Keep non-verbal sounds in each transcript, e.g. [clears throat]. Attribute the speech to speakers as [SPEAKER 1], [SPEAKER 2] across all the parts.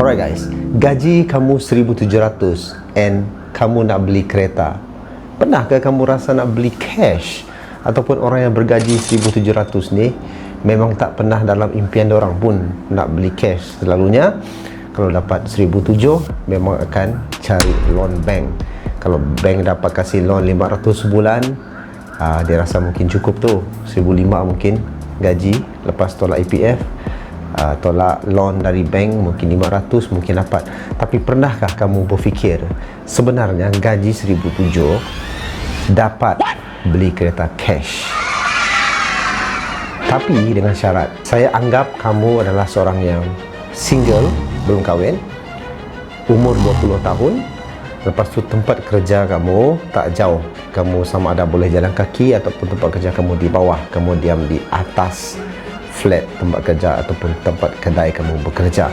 [SPEAKER 1] Alright guys, gaji kamu 1700 and kamu nak beli kereta. Pernahkah kamu rasa nak beli cash ataupun orang yang bergaji 1700 ni memang tak pernah dalam impian orang pun nak beli cash. Selalunya kalau dapat 1700 memang akan cari loan bank. Kalau bank dapat kasih loan 500 sebulan, uh, dia rasa mungkin cukup tu. 1500 mungkin gaji lepas tolak EPF uh, tolak loan dari bank mungkin 500 mungkin dapat. Tapi pernahkah kamu berfikir sebenarnya gaji 1007 dapat beli kereta cash? Tapi dengan syarat saya anggap kamu adalah seorang yang single belum kahwin umur 20 tahun. Lepas tu tempat kerja kamu tak jauh. Kamu sama ada boleh jalan kaki ataupun tempat kerja kamu di bawah. Kamu diam di atas flat tempat kerja ataupun tempat kedai kamu bekerja.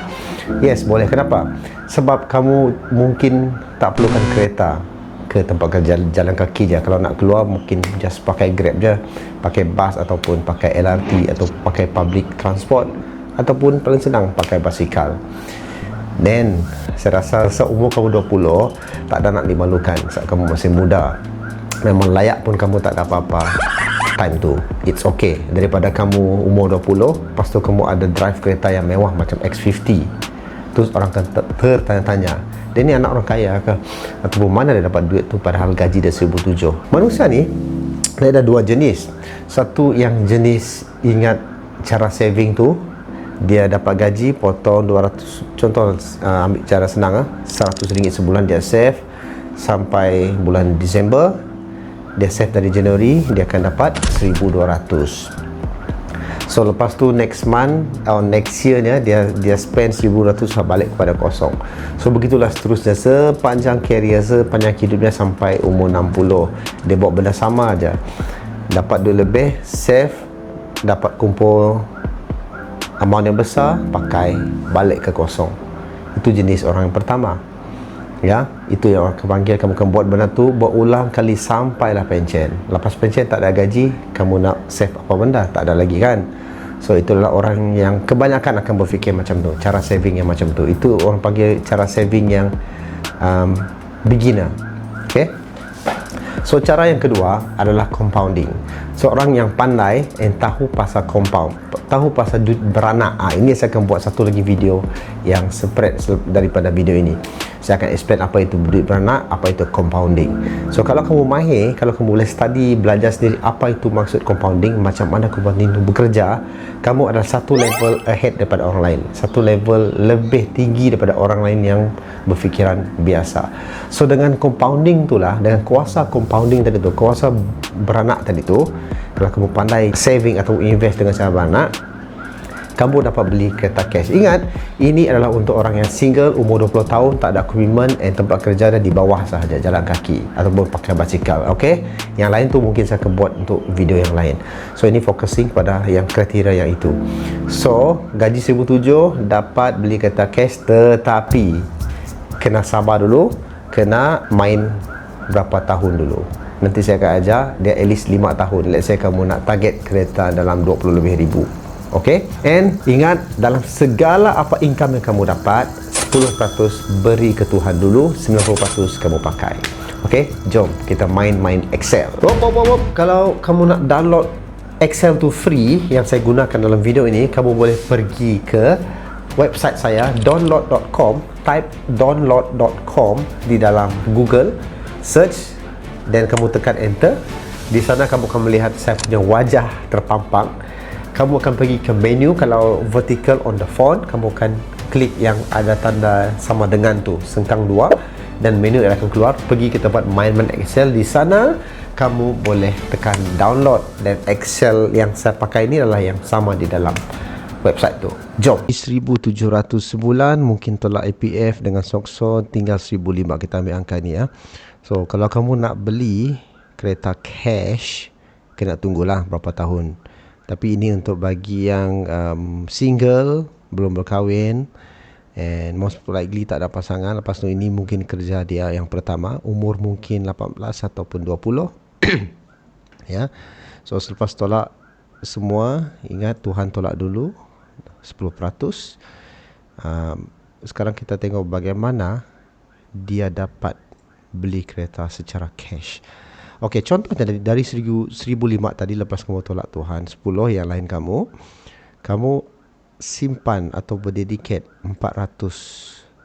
[SPEAKER 1] Yes boleh. Kenapa? Sebab kamu mungkin tak perlukan kereta ke tempat kerja jalan kaki je. Kalau nak keluar mungkin just pakai grab je pakai bus ataupun pakai LRT atau pakai public transport ataupun paling senang pakai basikal. Then saya rasa seumur kamu 20 tak ada nak dimalukan saat kamu masih muda. Memang layak pun kamu tak ada apa-apa time tu it's okay. Daripada kamu umur 20 lepas tu kamu ada drive kereta yang mewah macam X50 terus orang akan tertanya-tanya dia ni anak orang kaya ke? Ataupun mana dia dapat duit tu padahal gaji dia 1007 manusia ni dia ada dua jenis. Satu yang jenis ingat cara saving tu dia dapat gaji potong 200 contoh uh, ambil cara senang uh, 100 ringgit sebulan dia save sampai bulan Disember dia save dari Januari dia akan dapat 1200 so lepas tu next month or next year dia dia spend 1200 balik kepada kosong. So begitulah seterusnya. Sepanjang career sepanjang hidupnya sampai umur 60 dia buat benda sama aja. Dapat duit lebih save dapat kumpul amount yang besar pakai balik ke kosong. Itu jenis orang yang pertama ya itu yang orang panggil kamu akan buat benda tu berulang kali sampailah pencen. Lepas pencen tak ada gaji kamu nak save apa benda tak ada lagi kan? So itulah orang yang kebanyakan akan berfikir macam tu cara saving yang macam tu. Itu orang panggil cara saving yang um, beginner ok so cara yang kedua adalah compounding. Seorang yang pandai dan tahu pasal compound tahu pasal beranak. Ah, ini saya akan buat satu lagi video yang spread daripada video ini. Saya akan explain apa itu duit beranak apa itu compounding. So kalau kamu mahir kalau kamu boleh study belajar sendiri apa itu maksud compounding? Macam mana compounding itu bekerja kamu adalah satu level ahead daripada orang lain. Satu level lebih tinggi daripada orang lain yang berfikiran biasa. So dengan compounding itulah dengan kuasa compounding tadi tu kuasa beranak tadi tu kalau kamu pandai saving atau invest dengan cara beranak kamu dapat beli kereta cash. Ingat ini adalah untuk orang yang single umur 20 tahun tak ada komitmen dan tempat kerja dia di bawah sahaja jalan kaki ataupun pakai basikal ok yang lain tu mungkin saya akan buat untuk video yang lain. So ini focusing pada yang kriteria yang itu. So gaji 1007 dapat beli kereta cash tetapi kena sabar dulu kena main berapa tahun dulu nanti saya akan ajar dia at least 5 tahun. Let's say kamu nak target kereta dalam 20 lebih ribu. Ok and ingat dalam segala apa income yang kamu dapat 10% beri ke Tuhan dulu 90% kamu pakai. Ok jom kita main-main Excel. Wop, wop, wop. kalau kamu nak download Excel tu free yang saya gunakan dalam video ini kamu boleh pergi ke website saya download.com type download.com di dalam Google. Search dan kamu tekan enter. Di sana kamu akan melihat saya punya wajah terpampang. Kamu akan pergi ke menu. Kalau vertical on the phone kamu akan klik yang ada tanda sama dengan tu sengkang dua. Dan menu yang akan keluar pergi ke tempat main-main Excel. Di sana kamu boleh tekan download. Dan Excel yang saya pakai ini adalah yang sama di dalam website tu. Jom. 1700 sebulan mungkin tolak APF dengan Soxon tinggal 1500 kita ambil angka ni ya so kalau kamu nak beli kereta cash kena tunggulah berapa tahun. Tapi ini untuk bagi yang um, single belum berkahwin and most likely tak ada pasangan. Lepas tu ini mungkin kerja dia yang pertama umur mungkin 18 ataupun 20 [coughs] ya. So selepas tolak semua ingat Tuhan tolak dulu 10% um, sekarang kita tengok bagaimana dia dapat beli kereta secara cash. Okey, contohnya dari, dari 1000 1005 tadi lepas kamu tolak Tuhan, 10 yang lain kamu kamu simpan atau berdedikat 400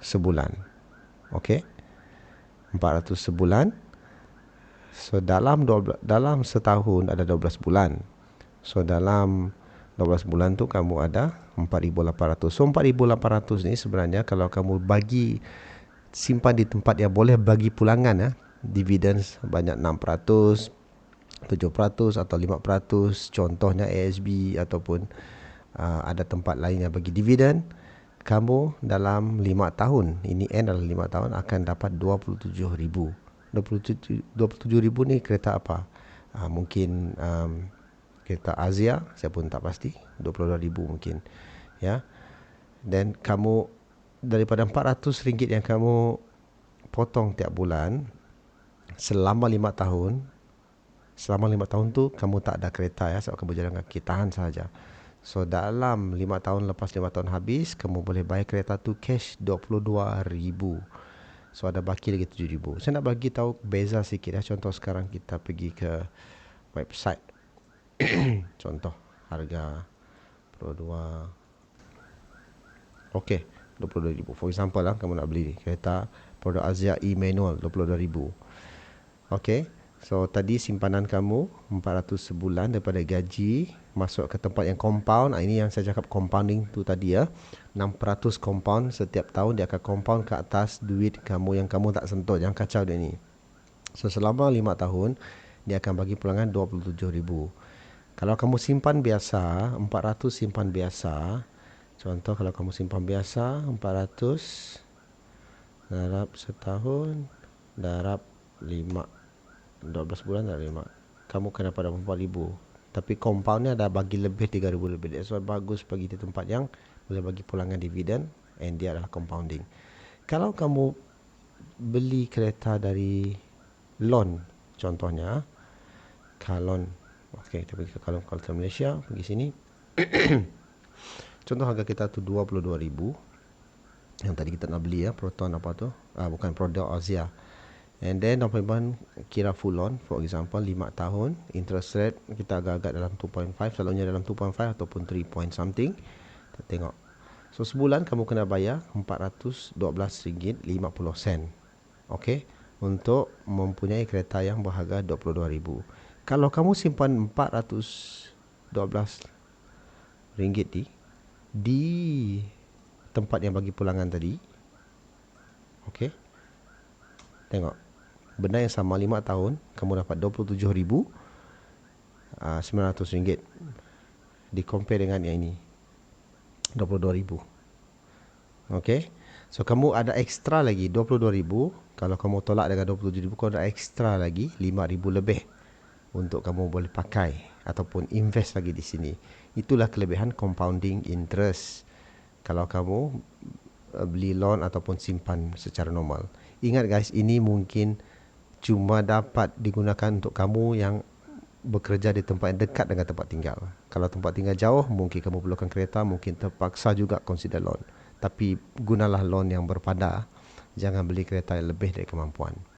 [SPEAKER 1] sebulan. Okey. 400 sebulan. So dalam 12, dalam setahun ada 12 bulan. So dalam 12 bulan tu kamu ada 4800. So 4800 ni sebenarnya kalau kamu bagi simpan di tempat yang boleh bagi pulangan ya, dividen banyak 6%, 7% atau 5%, contohnya ASB ataupun uh, ada tempat lain yang bagi dividen, kamu dalam 5 tahun, ini N adalah 5 tahun akan dapat 27,000. 27 27,000 ni kereta apa? Uh, mungkin um, kereta Asia saya pun tak pasti 22,000 mungkin ya dan kamu daripada 400 ringgit yang kamu potong tiap bulan selama 5 tahun selama 5 tahun tu kamu tak ada kereta ya sebab kamu berjalan kaki tahan saja so dalam 5 tahun lepas 5 tahun habis kamu boleh bayar kereta tu cash 22,000 so ada baki lagi 7,000 saya nak bagi tahu beza sikit ya contoh sekarang kita pergi ke website. [coughs] Contoh harga Pro 2 okey 22000 for example lah kamu nak beli kereta produk Azia e manual 22000 okey so tadi simpanan kamu 400 sebulan daripada gaji masuk ke tempat yang compound. Ah, ini yang saya cakap compounding tu tadi ya 6% compound setiap tahun dia akan compound ke atas duit kamu yang kamu tak sentuh. Jangan kacau dia ni. So selama 5 tahun dia akan bagi pulangan 27000 kalau kamu simpan biasa, 400 simpan biasa. Contoh kalau kamu simpan biasa, 400 darab setahun, darab 5. 12 bulan darab 5. Kamu kena pada 4000. Tapi compoundnya ada bagi lebih 3000 lebih. That's why bagus bagi di tempat yang boleh bagi pulangan dividen and dia adalah compounding. Kalau kamu beli kereta dari loan contohnya, kalon Okey, kita pergi ke kalkulator Malaysia, pergi sini. [clears throat] Contoh harga kita tu 22,000 yang tadi kita nak beli ya, Proton apa tu? Ah bukan produk Asia. And then down kira full on for example 5 tahun, interest rate kita agak-agak dalam 2.5, selalunya dalam 2.5 ataupun 3 point something. Kita tengok. So sebulan kamu kena bayar RM412.50. Okey, untuk mempunyai kereta yang berharga 22,000 kalau kamu simpan 412 ringgit di di tempat yang bagi pulangan tadi. Okey. Tengok. Benda yang sama 5 tahun kamu dapat 27900 uh, ringgit. Di compare dengan yang ini 22000 okey. So kamu ada ekstra lagi 22000 kalau kamu tolak dengan 27000 kamu ada ekstra lagi 5000 lebih untuk kamu boleh pakai ataupun invest lagi di sini. Itulah kelebihan compounding interest kalau kamu uh, beli loan ataupun simpan secara normal. Ingat guys, ini mungkin cuma dapat digunakan untuk kamu yang bekerja di tempat yang dekat dengan tempat tinggal. Kalau tempat tinggal jauh, mungkin kamu perlukan kereta, mungkin terpaksa juga consider loan. Tapi gunalah loan yang berpada. Jangan beli kereta yang lebih dari kemampuan.